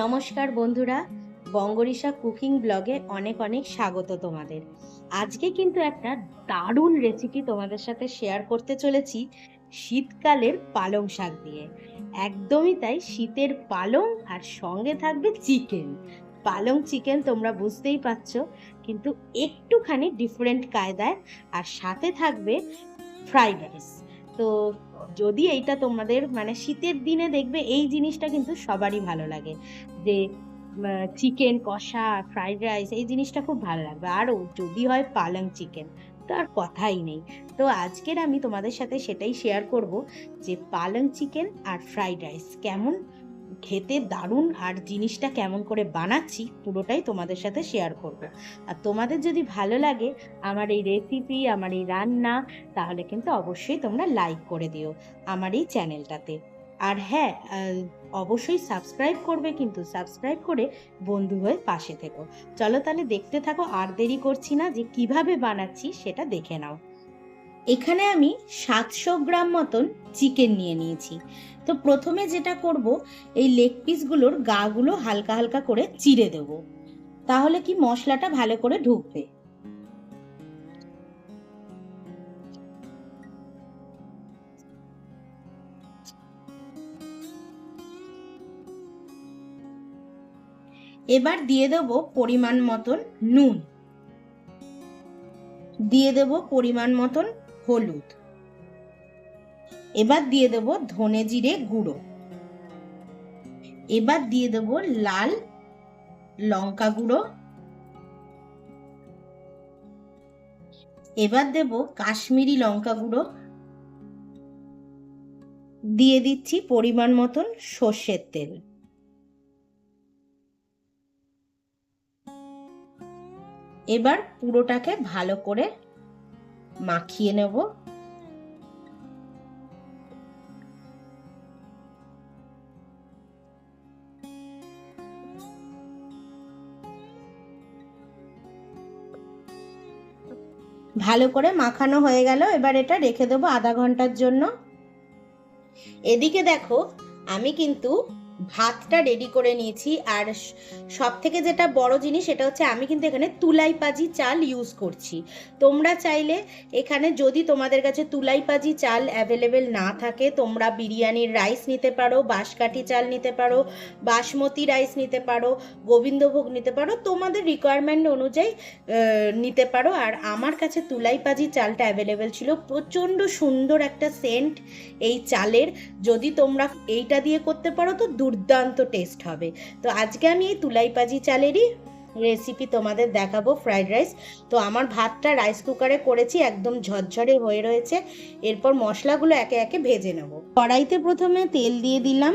নমস্কার বন্ধুরা বঙ্গরিসা কুকিং ব্লগে অনেক অনেক স্বাগত তোমাদের। আজকে কিন্তু একটা দারুণ রেসিপি তোমাদের সাথে শেয়ার করতে চলেছি শীতকালের পালং শাক দিয়ে। একদমই তাই শীতের পালং আর সঙ্গে থাকবে চিকেন পালং চিকেন তোমরা বুঝতেই পারছ, কিন্তু একটুখানি ডিফারেন্ট কায়দায় আর সাথে থাকবে ফ্রাইড রাইস তো যদি এইটা তোমাদের মানে শীতের দিনে দেখবে এই জিনিসটা কিন্তু সবারই ভালো লাগে। যে চিকেন কষা ফ্রাইড রাইস এই জিনিসটা খুব ভালো লাগবে। আরও যদি হয় পালং চিকেন তো আর কথাই নেই। তো আজকের আমি তোমাদের সাথে সেটাই শেয়ার করব যে পালং চিকেন আর ফ্রাইড রাইস কেমন খেতে দারুণ, আর জিনিসটা কেমন করে বানাচ্ছি পুরোটাই তোমাদের সাথে শেয়ার করব। আর তোমাদের যদি ভালো লাগে আমার এই রেসিপি আমার এই রান্না, তাহলে কিন্তু অবশ্যই তোমরা লাইক করে দিও আমার এই চ্যানেলটাতে আর হ্যাঁ অবশ্যই সাবস্ক্রাইব করবে, কিন্তু সাবস্ক্রাইব করে বন্ধু হয়ে পাশে থেকো। চলো তাহলে দেখতে থাকো, আর দেরি করছি না যে কীভাবে বানাচ্ছি সেটা দেখে নাও। এখানে আমি সাতশো গ্রাম মতন চিকেন নিয়ে নিয়েছি। তো প্রথমে যেটা করব, এই লেগ পিসগুলোর গাগুলো হালকা হালকা করে চিড়ে দেব। তাহলে কি মশলাটা ভালো করে ঢুকবে? এবার দিয়ে দেব পরিমাণ মতন নুন। দিয়ে দেব পরিমাণ মতন হলুদ। এবার দিয়ে দেব ধনে জিরে গুঁড়ো। এবার দিয়ে দেব লাল লঙ্কা গুঁড়ো। এবার দেব কাশ্মীরি লঙ্কা গুঁড়ো। দিয়ে দিচ্ছি পরিমাণ মতন সর্ষের তেল। এবার পুরোটাকে ভালো করে মাখিয়ে নেব। ভালো করে মাখানো হয়ে গেল। এবার এটা রেখে দেবো আধা ঘণ্টার জন্য। এদিকে দেখো, আমি কিন্তু ভাতটা রেডি করে নিয়েছি। আর সব থেকে যেটা বড় জিনিস সেটা হচ্ছে আমি কিন্তু এখানে তুলাই পাজি চাল ইউজ করছি। তোমরা চাইলে এখানে যদি তোমাদের কাছে তুলাই পাজি চাল অ্যাভেলেবেল না থাকে, তোমরা বিরিয়ানির রাইস নিতে পারো, বাঁশকাঠি চাল নিতে পারো, বাসমতি রাইস নিতে পারো, গোবিন্দভোগ নিতে পারো, তোমাদের রিকোয়ারমেন্ট অনুযায়ী নিতে পারো। আর আমার কাছে তুলাই পাজি চালটা অ্যাভেলেবেল ছিল। প্রচণ্ড সুন্দর একটা সেন্ট এই চালের। যদি তোমরা এইটা দিয়ে করতে পারো তো দুর্দান্ত টেস্ট হবে। তো আজকে আমি এই তুলাইপাজি চালেরই রেসিপি তোমাদের দেখাবো ফ্রাইড রাইস তো আমার ভাতটা রাইস কুকারে করেছি, একদম ঝরঝরে হয়ে রয়েছে। এরপর মশলাগুলো একে একে ভেজে নেব। কড়াইতে প্রথমে তেল দিয়ে দিলাম।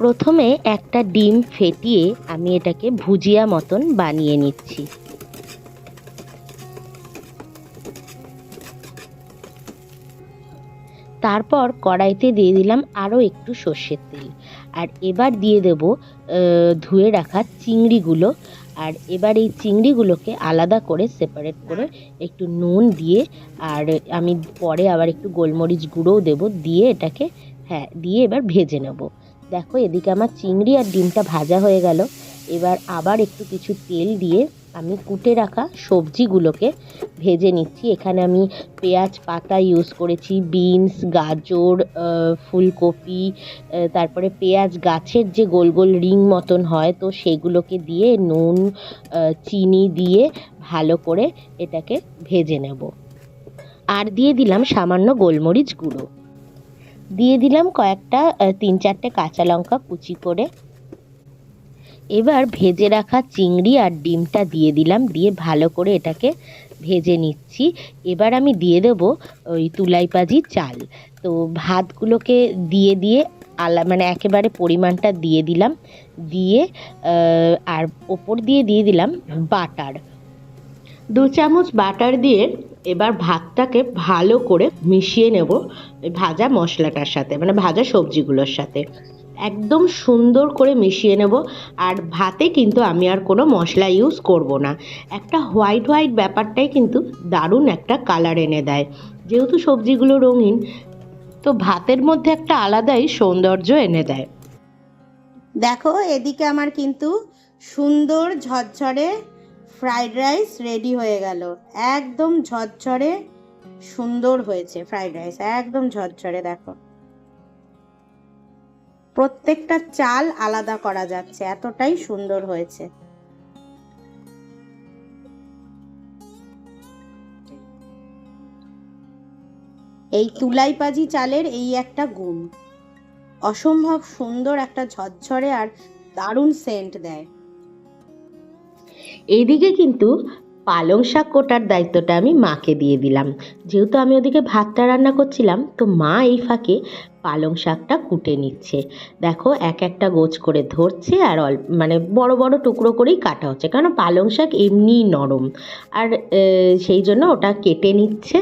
প্রথমে একটা ডিম ফেটিয়ে আমি এটাকে ভুজিয়া মতন বানিয়ে নিচ্ছি। তারপর কড়াইতে দিয়ে দিলাম আরও একটু সর্ষের তেল। আর এবার দিয়ে দেব ধুয়ে রাখা চিংড়িগুলো। আর এবার এই চিংড়িগুলোকে আলাদা করে সেপারেট করে একটু নুন দিয়ে, আর আমি পরে আবার একটু গোলমরিচ গুঁড়োও দেব, দিয়ে এটাকে হ্যাঁ দিয়ে এবার ভেজে নেব। দেখো, এদিকে আমার চিংড়ি আর ডিমটা ভাজা হয়ে গেল। এবার আবার একটু কিছু তেল দিয়ে আমি কুটে রাখা সবজিগুলোকে ভেজে নিচ্ছি। এখানে আমি পেঁয়াজ পাতা ইউজ করেছি বিনস গাজর ফুলকপি তারপরে পেঁয়াজ গাছের যে গোল গোল রিং মতন হয়, তো সেগুলোকে দিয়ে নুন চিনি দিয়ে ভালো করে এটাকে ভেজে নেব। আর দিয়ে দিলাম সামান্য গোলমরিচ গুঁড়ো। দিয়ে দিলাম কয়েকটা তিন চারটে কাঁচা লঙ্কা কুচি করে। এবার ভেজে রাখা চিংড়ি আর ডিমটা দিয়ে দিলাম, দিয়ে ভালো করে এটাকে ভেজে নিচ্ছি। এবার আমি দিয়ে দেব ওই তুলাই পাজি চাল। তো ভাতগুলোকে দিয়ে দিয়ে আলা মানে একেবারে পরিমাণটা দিয়ে দিলাম। দিয়ে আর ওপর দিয়ে দিয়ে দিলাম বাটার। দু চামচ বাটার দিয়ে এবার ভাতটাকে ভালো করে মিশিয়ে নেব ভাজা মশলাটার সাথে মানে ভাজা সবজিগুলোর সাথে। একদম সুন্দর করে মিশিয়ে নেব, আর ভাতে কিন্তু আমি আর কোনো মশলা ইউজ করব না। একটা হোয়াইট হোয়াইট ব্যাপারটাই কিন্তু দারুণ একটা কালার এনে দেয়। যেহেতু সবজিগুলো রঙিন, তো ভাতের মধ্যে একটা আলাদাই সৌন্দর্য এনে দেয়। দেখো, এদিকে আমার কিন্তু সুন্দর ঝরঝরে ফ্রাইড রাইস রেডি হয়ে গেল। একদম ঝরঝরে সুন্দর হয়েছে ফ্রাইড রাইস, একদম ঝরঝরে দেখো। প্রত্যেকটা চাল আলাদা করা যাচ্ছে, এতটাই সুন্দর হয়েছে। এই তুলাইপাজি চালের এই একটা গুণ। অসম্ভব সুন্দর একটা ঝরঝরে আর দারুণ সেন্ট দেয়। এইদিকে কিন্তু পালং শাক কোটার দায়িত্বটা আমি মাকে দিয়ে দিলাম। যেহেতু আমি ওদিকে ভাতটা রান্না করছিলাম, তো মা এই ফাঁকে পালং শাকটা কুটে নিচ্ছে। দেখো, এক একটা গোছ করে ধরছে আর অল্প মানে বড় বড় টুকরো করেই কাটা হচ্ছে। কারণ পালং শাক এমনিই নরম। আর সেই জন্য ওটা কেটে নিচ্ছে।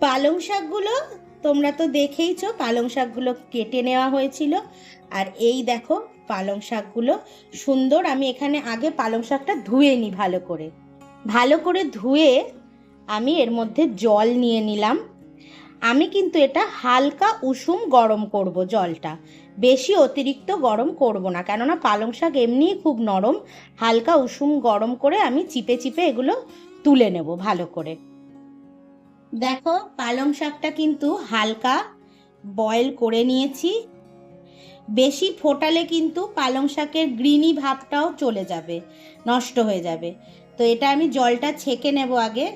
পালং শাকগুলো তোমরা তো দেখেইছো, পালং শাকগুলো কেটে নেওয়া হয়েছিল। আর এই দেখো পালং শাকগুলো সুন্দর। আমি এখানে আগে পালং শাকটা ধুয়ে নিই ভালো করে। ভালো করে ধুয়ে আমি এর মধ্যে জল নিয়ে নিলাম। আমি কিন্তু এটা হালকা উষুম গরম করব জলটা। বেশি অতিরিক্ত গরম করব না, কেননা পালং শাক এমনিই খুব নরম। হালকা উষুম গরম করে আমি চিপে চিপে এগুলো তুলে নেব ভালো করে। দেখো, পালং শাকটা কিন্তু হালকা বয়েল করে নিয়েছি। বেশি ফোটালে কিন্তু পালং শাকের গ্রিনি ভাবটাও চলে যাবে, নষ্ট হয়ে যাবে। তো এটা আমি জলটা ছেঁকে নেব আগে।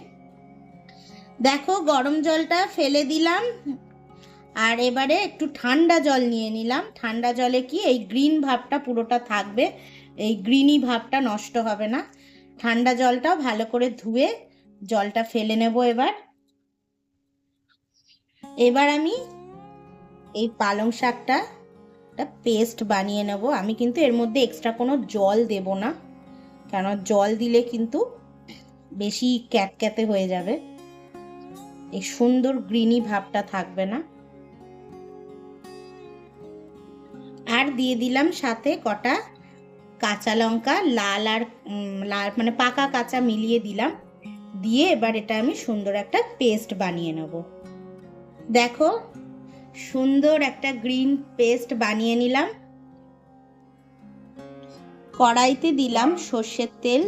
দেখো গরম জলটা ফেলে দিলাম, আর এবারে একটু ঠান্ডা জল নিয়ে নিলাম। ঠান্ডা জলে কি এই গ্রিন ভাবটা পুরোটা থাকবে, এই গ্রিনি ভাবটা নষ্ট হবে না। ঠান্ডা জলটাও ভালো করে ধুয়ে জলটা ফেলে নেব এবার। এবার আমি এই পালং শাকটা একটা পেস্ট বানিয়ে নেব। আমি কিন্তু এর মধ্যে এক্সট্রা কোনো জল দেব না। কেন? জল দিলে কিন্তু বেশি ক্যাতক্যাতে হয়ে যাবে। এই সুন্দর গ্রিনি ভাবটা থাকবে না। আর দিয়ে দিলাম সাথে কটা কাঁচা লঙ্কা, লাল আর লাল মানে পাকা কাঁচা মিলিয়ে দিলাম। দিয়ে এবার এটা আমি সুন্দর একটা পেস্ট বানিয়ে নেব। দেখো সুন্দর একটা গ্রিন পেস্ট বানিয়ে নিলাম। কড়াইতে দিলাম সর্ষের তেল।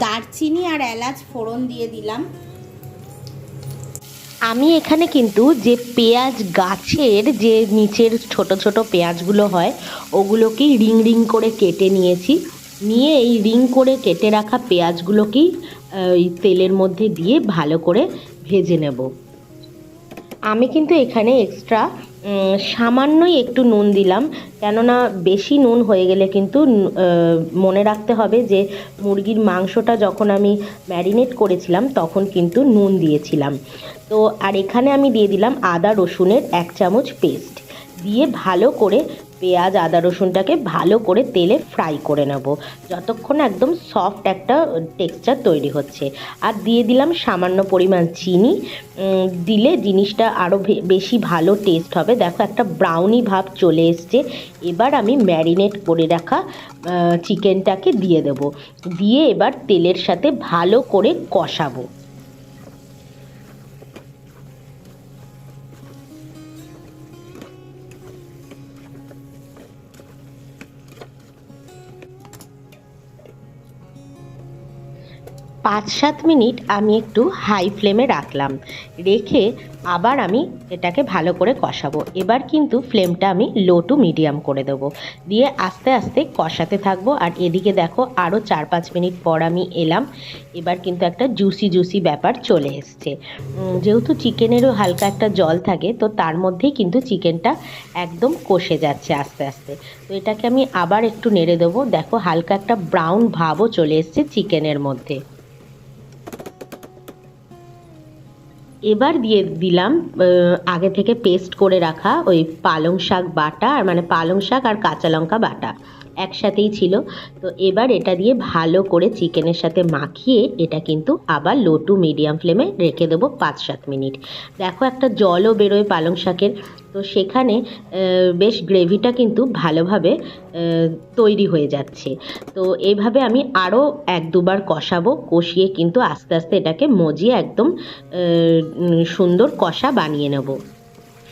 দারচিনি আর এলাচ ফোড়ন দিয়ে দিলাম। আমি এখানে কিন্তু যে পেঁয়াজ গাছের যে নিচের ছোট ছোট পেঁয়াজগুলো হয়, ওগুলোকেই রিং রিং করে কেটে নিয়েছি। নিয়ে এই রিং করে কেটে রাখা পেঁয়াজগুলোকেই এই তেলের মধ্যে দিয়ে ভালো করে ভেজে নেব। আমি কিন্তু এখানে এক্সট্রা সামান্যই একটু নুন দিলাম, কেননা বেশি নুন হয়ে গেলে কিন্তু মনে রাখতে হবে যে মুরগির মাংসটা যখন আমি ম্যারিনেট করেছিলাম, তখন কিন্তু নুন দিয়েছিলাম। তো, আর এখানে আমি দিয়ে দিলাম আদা রসুনের এক চামচ পেস্ট। দিয়ে ভালো করে পেঁয়াজ, আদা রসুনটাকে ভালো করে তেলে ফ্রাই করে নেব। যতক্ষণ একদম সফট একটা টেক্সচার তৈরি হচ্ছে। আর দিয়ে দিলাম সামান্য পরিমাণ চিনি। দিলে জিনিসটা আরও বেশি ভালো টেস্ট হবে। দেখো একটা ব্রাউনি ভাব চলে এসছে। এবার আমি ম্যারিনেট করে রাখা চিকেনটাকে দিয়ে দেব। দিয়ে এবার তেলের সাথে ভালো করে কষাবো। পাঁচ সাত মিনিট আমি একটু হাই ফ্লেমে রাখলাম। রেখে আবার আমি এটাকে ভালো করে কষাবো। এবার কিন্তু ফ্লেমটা আমি লো টু মিডিয়াম করে দেবো। দিয়ে আস্তে আস্তে কষাতে থাকব। আর এদিকে দেখো আরও চার পাঁচ মিনিট পর আমি এলাম। এবার কিন্তু একটা জুসি জুসি ব্যাপার চলে এসছে। যেহেতু চিকেনেরও হালকা একটা জল থাকে, তো তার মধ্যেই কিন্তু চিকেনটা একদম কষে যাচ্ছে আস্তে আস্তে। তো এটাকে আমি আবার একটু নেড়ে দেবো। দেখো হালকা একটা ব্রাউন ভাবও চলে এসছে চিকেনের মধ্যে। এবার দিয়ে দিলাম আগে থেকে পেস্ট করে রাখা ওই পালং শাক বাটা, আর মানে পালং শাক আর কাঁচা লঙ্কা বাটা। একসাথেই ছিল। তো এবার এটা দিয়ে ভালো করে চিকেনের সাথে মাখিয়ে এটা কিন্তু আবার লো টু মিডিয়াম ফ্লেমে রেখে দেবো পাঁচ সাত মিনিট। দেখো একটা জলও বেরোয় পালং শাকের। তো সেখানে বেশ গ্রেভিটা কিন্তু ভালোভাবে তৈরি হয়ে যাচ্ছে। তো এইভাবে আমি আরও এক দুবার কষাবো। কষিয়ে কিন্তু আস্তে আস্তে এটাকে মজিয়ে একদম সুন্দর কষা বানিয়ে নেব।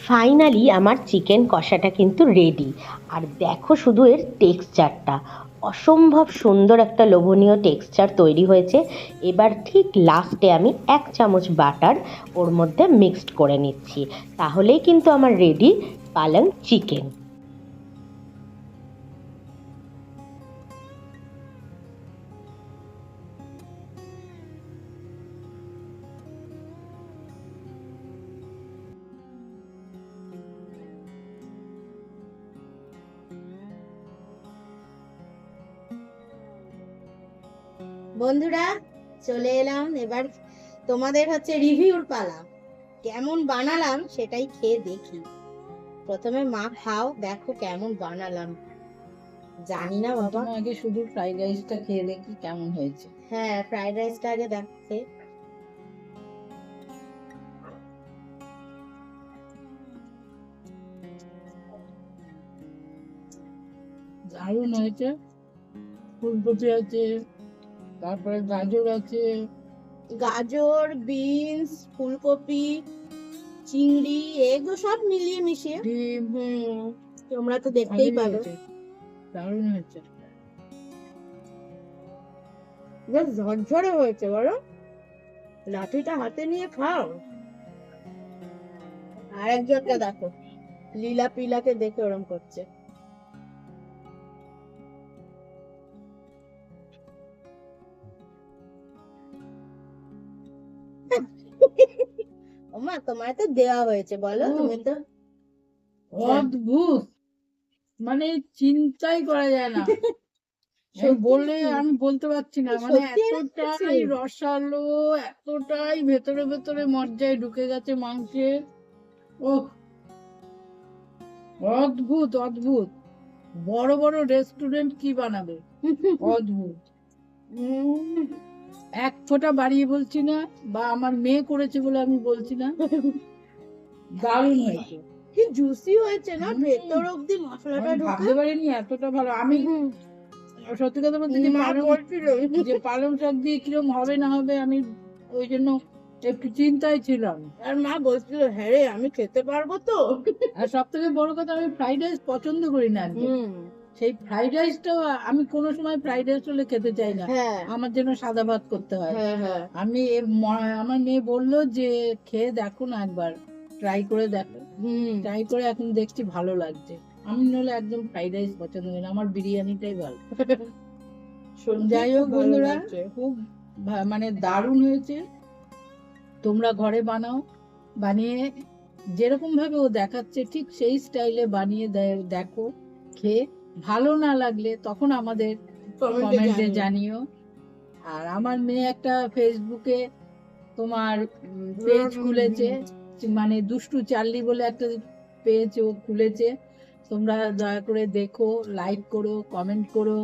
ফাইনালি আমার চিকেন কষাটা কিন্তু রেডি আর দেখো শুধু এর টেক্সচারটা অসম্ভব সুন্দর একটা লোভনীয় টেক্সচার তৈরি হয়েছে। এবার ঠিক লাস্টে আমি এক চামচ বাটার ওর মধ্যে মিক্সড করে নিচ্ছি। তাহলেই কিন্তু আমার রেডি পালং চিকেন বন্ধুরা চলে এলাম। এবার তোমাদের হচ্ছে রিভিউর পালা। কেমন বানালাম সেটাই খেয়ে দেখি। প্রথমে মা খাও দেখো কেমন বানালাম। জানি না বাবা। আগে শুধু ফ্রাইড রাইসটা খেয়ে দেখি কেমন হয়েছে। হ্যাঁ ফ্রাইড রাইসটা আগে দেখতে। দারুণ হয়েছে। ফুলকপি আছে তারপরে গাজর আছে। গাজর বিনস ফুলকপি চিংড়ি এগুলো সব মিলিয়ে মিশিয়ে তোমরা তো দেখতেই পাবে। দারুণ হয়েছে। বেশ ঝরঝরে হয়েছে বলো। লাঠিটা হাতে নিয়ে খাও। আর একজনকে দেখো। লীলা পিলাকে দেখে ওরম করছে। ওমা তোমার তো দেওয়া হয়েছে বলো তুমি তো। অদ্ভুত। মানে চিন্তাই করা যায় না। বললে আমি বলতে পারছি না। মানে এতটাই রসালো এতটাই ভেতরে ভেতরে মজ্জায় ঢুকে গেছে মাংসে। ও অদ্ভুত অদ্ভুত। বড় বড় রেস্টুরেন্ট কি বানাবে? অদ্ভুত। এক ফোঁটা বাড়িয়ে বলছি না বা আমার মেয়ে করেছে বলে আমি বলছি না। দারুণ হয়েছে। কি জুসি হয়েছে না? ভেতর মশলাটা আমি ঢুকে। ভাবতে পারিনি এতটা ভালো। আমি সত্যি কথা বলতে যে পালং যে পালং শাক দিয়ে কিরম হবে না হবে আমি ওই জন্য একটু চিন্তায় ছিলাম। আর মা বলছিল হ্যাঁ রে আমি খেতে পারব তো। আর সব থেকে বড় কথা আমি ফ্রাইড রাইস পছন্দ করি না সেই ফ্রাইড রাইসটাও আমি কোনো সময় ফ্রাইড রাইস হলে খেতে চাই না। হ্যাঁ। আমার জন্য সাদা ভাত করতে হয়। হ্যাঁ হ্যাঁ। আমি আমার মেয়ে বলল যে খেয়ে দেখো না একবার ট্রাই করে দেখো। ট্রাই করে এখন দেখছি ভালো লাগছে। আমি নলে একদম ফ্রাইড রাইস পছন্দ করি না। আমার বিরিয়ানিটাই ভালো। যাই হোক বন্ধুরা। খুব মানে দারুণ হয়েছে। তোমরা ঘরে বানাও বানিয়ে যেরকম ভাবে ও দেখাচ্ছে ঠিক সেই স্টাইলে বানিয়ে দেখো খেয়ে ভালো না লাগলে তখন আমাদের কমেন্টে জানিও। আর আমার মেয়ে একটা ফেসবুকে তোমার পেজ খুলেছে। মানে দুষ্টু চার্লি বলে একটা পেজ ও খুলেছে। তোমরা দয়া করে দেখো লাইক করো কমেন্ট করো।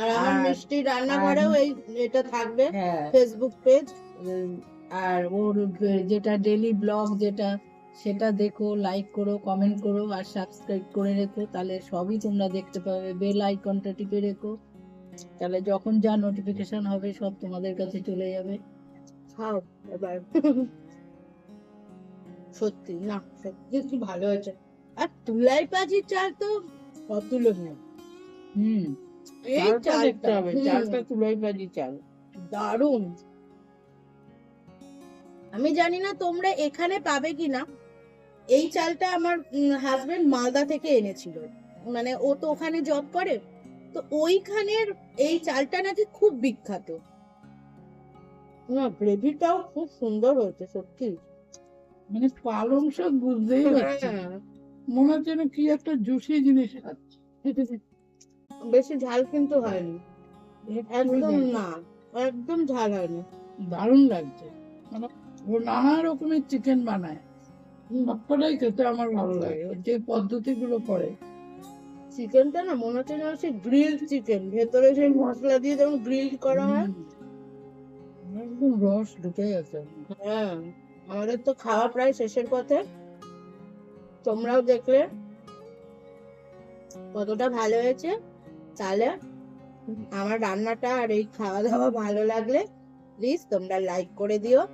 আর আমার মিষ্টি রান্নাঘরেও এই এটা থাকবে হ্যাঁ। ফেসবুক পেজ আর ওর যেটা ডেলি ব্লগ যেটা সেটা দেখো লাইক করো কমেন্ট করো আর সাবস্ক্রাইব করে রেখো। তাহলে সবই তোমরা দেখতে পাবে। বেল আইকনটা টিপে রেখো। তাহলে যখন যা নোটিফিকেশন হবে সব তোমাদের কাছে চলে যাবে। খাও এবার। সত্যি না সত্যি কি ভালো হয়েছে। আর তুলাই পাজি চাল তো অতুলনীয়। হুম। এই চালটা হবে চালটা তুলাই ভাজি চাল। দারুণ। আমি জানি না তোমরা এখানে পাবে কিনা। এই চালটা আমার হাজবেন্ড মালদা থেকে এনেছিল। মানে ও তো ওখানে জব করে। তো ওইখানের এই চালটা নাকি খুব বিখ্যাত। না গ্রেভিটাও খুব সুন্দর হয়েছে সত্যি। মানে পালং শাক বুঝতেই হ্যাঁ। মনে হচ্ছে না কি একটা জুসি জিনিস খাচ্ছি। বেশি ঝাল কিন্তু হয়নি। একদম না একদম ঝাল হয়নি। দারুণ লাগছে। মানে ও নানা রকমের চিকেন বানায়। খেতে আমার ভালো লাগে। যে পদ্ধতিগুলো করে। চিকেনটা না মনে হচ্ছে যেন সেই গ্রিল চিকেন ভেতরে সেই মশলা দিয়ে যেমন গ্রিল করা হয়। একদম রস ঢুকে গেছে। হ্যাঁ আমাদের তো খাওয়া প্রায় শেষের পথে। তোমরাও দেখলে কতটা ভালো হয়েছে। তাহলে আমার রান্নাটা আর এই খাওয়া দাওয়া ভালো লাগলে প্লিজ তোমরা লাইক করে দিও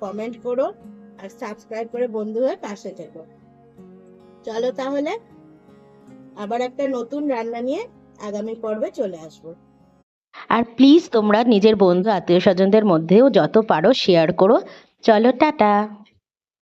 কমেন্ট করো। আর সাবস্ক্রাইব করে বন্ধু হয়ে পাশে থেকো। চলো তাহলে, আবার একটা নতুন রান্না নিয়ে আগামী পর্বে চলে আসব। আর প্লিজ তোমরা নিজের বন্ধু আত্মীয় স্বজনদের মধ্যেও যত পারো শেয়ার করো। চলো, টাটা!